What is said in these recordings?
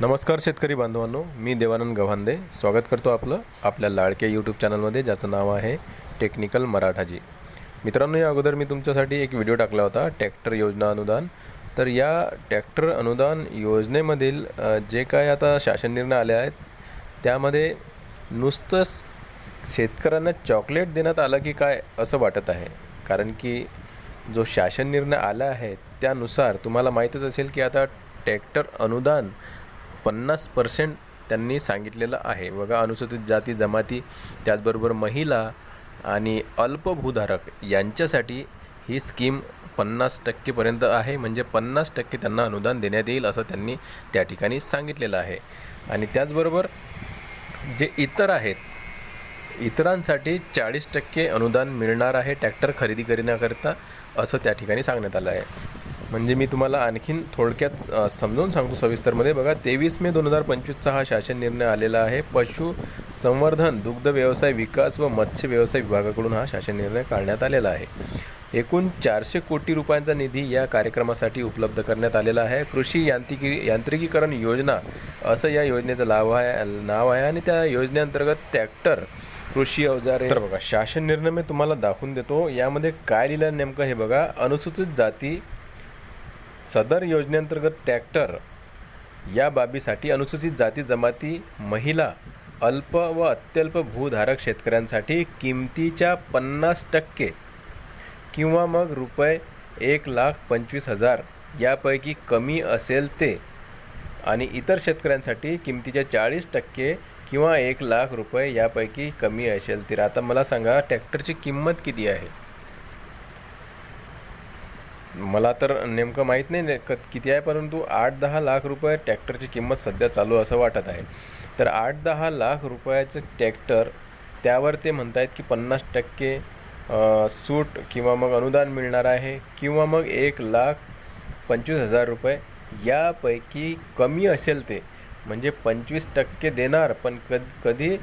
नमस्कार शेतकरी बांधवांनो मी देवानंद गव्हांदे. स्वागत करतो आपलं आपल्या लाडक्या यूट्यूब चॅनलमध्ये ज्याचं नाव आहे टेक्निकल मराठाजी. मित्रांनो या अगोदर मी तुमच्यासाठी एक व्हिडिओ टाकला होता ट्रॅक्टर योजना अनुदान. तर या ट्रॅक्टर अनुदान योजनेमधील जे काय आता शासन निर्णय आले आहेत त्यामध्ये नुसतंच शेतकऱ्यांना चॉकलेट देण्यात आलं की काय असं वाटत आहे? कारण की जो शासन निर्णय आला आहे त्यानुसार तुम्हाला माहीतच असेल की आता ट्रॅक्टर अनुदान पन्नास पर्सेंट त्यांनी सांगितलेलं आहे. बघा अनुसूचित जाती जमाती त्याचबरोबर महिला आणि अल्पभूधारक यांच्यासाठी ही स्कीम पन्नास टक्केपर्यंत आहे. म्हणजे पन्नास टक्के त्यांना अनुदान देण्यात येईल असं त्यांनी त्या ठिकाणी सांगितलेलं आहे. आणि त्याचबरोबर जे इतर आहेत इतरांसाठी चाळीस टक्के अनुदान मिळणार आहे ट्रॅक्टर खरेदी करण्याकरिता असं त्या ठिकाणी सांगण्यात आलं आहे. म्हणजे मी तुम्हाला आणखीन थोडक्यात समजावून सांगतो सविस्तरमध्ये. बघा तेवीस मे दोन हजार पंचवीसचा हा शासन निर्णय आलेला आहे. पशु संवर्धन दुग्ध व्यवसाय विकास व मत्स्य व्यवसाय विभागाकडून हा शासन निर्णय काढण्यात आलेला आहे. एकूण चारशे कोटी रुपयांचा निधी या कार्यक्रमासाठी उपलब्ध करण्यात आलेला आहे. कृषी यांत्रिकी यांत्रिकीकरण योजना असं या योजनेचं लाभ आहे नाव आहे आणि त्या योजनेअंतर्गत ट्रॅक्टर कृषी अवजारे तर बघा शासन निर्णय मी तुम्हाला दाखवून देतो. यामध्ये काय लिहिलं नेमकं हे बघा. अनुसूचित जाती सदर योजनेअंतर्गत ट्रॅक्टर या बाबीसाठी अनुसूचित जाती जमाती महिला अल्प व अत्यल्प भूधारक शेतकऱ्यांसाठी किमतीच्या पन्नास टक्के किंवा मग रुपये एक लाख पंचवीस हजार यापैकी कमी असेल ते. आणि इतर शेतकऱ्यांसाठी किमतीच्या चाळीस टक्के किंवा एक लाख रुपये यापैकी कमी असेल तर आता मला सांगा ट्रॅक्टरची किंमत किती आहे? मला तर नेमकं माहीत नाही क- किती आहे परंतु आठ दहा लाख रुपये ट्रॅक्टरची किंमत सध्या चालू असं वाटत आहे. तर आठ दहा लाख रुपयाचं ट्रॅक्टर त्यावर ते म्हणत आहेत की पन्नास टक्के सूट किंवा मग अनुदान मिळणार आहे किंवा मग एक लाख पंचवीस हजार रुपये यापैकी कमी असेल ते. म्हणजे पंचवीस टक्के देणार पण कद कधी?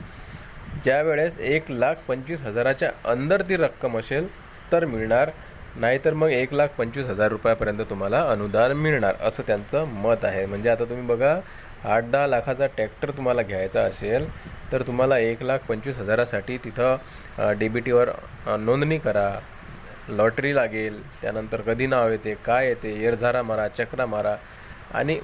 ज्यावेळेस एक लाख पंचवीस हजाराच्या अंदर ती रक्कम असेल तर मिळणार नाहीतर मग एक लाख पंचवीस हजार रुपयापर्यंत तुम्हाला अनुदान मिळणार असं त्यांचं मत आहे. म्हणजे आता तुम्ही बघा आठ दहा लाखाचा ट्रॅक्टर तुम्हाला घ्यायचा असेल तर तुम्हाला एक लाख पंचवीस हजारासाठी तिथं डी बी टीवर नोंदणी करा. लॉटरी लागेल त्यानंतर कधी नाव येते काय येते एरझारा मारा चक्रा मारा. आणि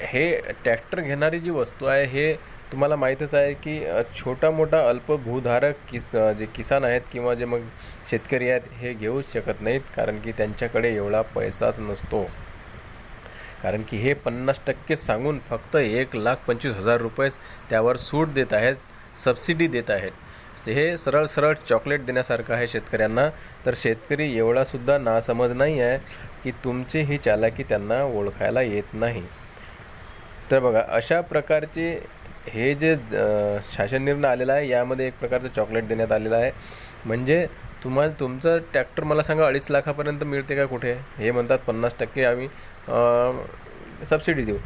हे ट्रॅक्टर घेणारी जी वस्तू आहे हे तुम्हाला माहीतच आहे की छोटा मोठा अल्पभूधारक किस जे किसान आहेत किंवा जे मग शेतकरी आहेत हे घेऊच शकत नाहीत कारण की त्यांच्याकडे एवढा पैसाच नसतो. कारण की हे पन्नास टक्के सांगून फक्त एक लाख पंचवीस हजार रुपयेच त्यावर सूट देत आहेत सबसिडी देत आहेत. हे सरळ सरळ चॉकलेट देण्यासारखं आहे शेतकऱ्यांना. तर शेतकरी एवढासुद्धा नासमज नाही आहे की तुमची ही चालाकी त्यांना ओळखायला येत नाही. तर बघा अशा प्रकारचे हे जे ज- शासन निर्णय आलेला आहे यामध्ये एक प्रकारचं चॉकलेट देण्यात आलेलं आहे. म्हणजे तुम्हाला तुमचं ट्रॅक्टर मला सांगा अडीच लाखापर्यंत मिळते का कुठे? हे म्हणतात पन्नास टक्के आम्ही सबसिडी देऊ.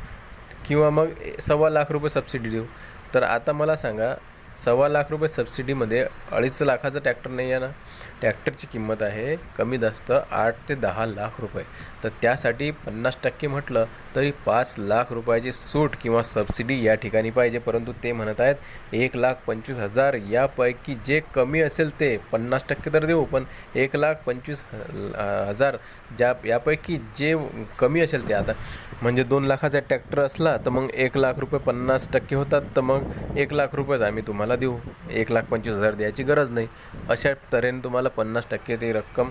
किंवा मग सव्वा लाख रुपये सबसिडी देऊ. तर आता मला सांगा सव्वा लाख रुपये सबसिडीमध्ये अडीच लाखाचं ट्रॅक्टर नाही आहे ना. ट्रॅक्टरची किंमत आहे कमी जास्त आठ ते दहा लाख रुपये. तर त्यासाठी पन्नास टक्के म्हटलं तरी पाच लाख रुपयाची सूट किंवा सबसिडी या ठिकाणी पाहिजे. परंतु ते म्हणत आहेत एक लाख पंचवीस हजार यापैकी जे कमी असेल ते पन्नास टक्के तर देऊ पण एक लाख पंचवीस हजार ज्या यापैकी जे कमी असेल ते. आता म्हणजे दोन लाखाचा ट्रॅक्टर असला तर मग एक लाख रुपये पन्नास टक्के होतात तर मग एक लाख रुपयेच आम्ही तुम्हाला देऊ. एक लाख पंचवीस हजार द्यायची गरज नाही. अशा तऱ्हेने तुम्हाला पन्नास टक्के ती रक्कम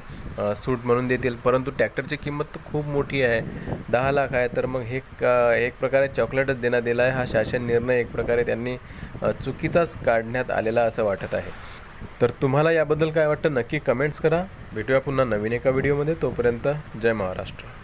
सूट म्हणून देतील. परंतु ट्रॅक्टरची किंमत तर खूप मोठी आहे. दहा लाख आहे तर मग हे का एक प्रकारे चॉकलेटच देण्यात दिला आहे. हा शासन निर्णय एक प्रकारे त्यांनी चुकीचाच काढण्यात आलेला असं वाटत आहे. तर तुम्हाला याबद्दल काय वाटतं नक्की कमेंट्स करा. भेटूया पुन्हा नवीन एका व्हिडिओमध्ये. तोपर्यंत जय महाराष्ट्र.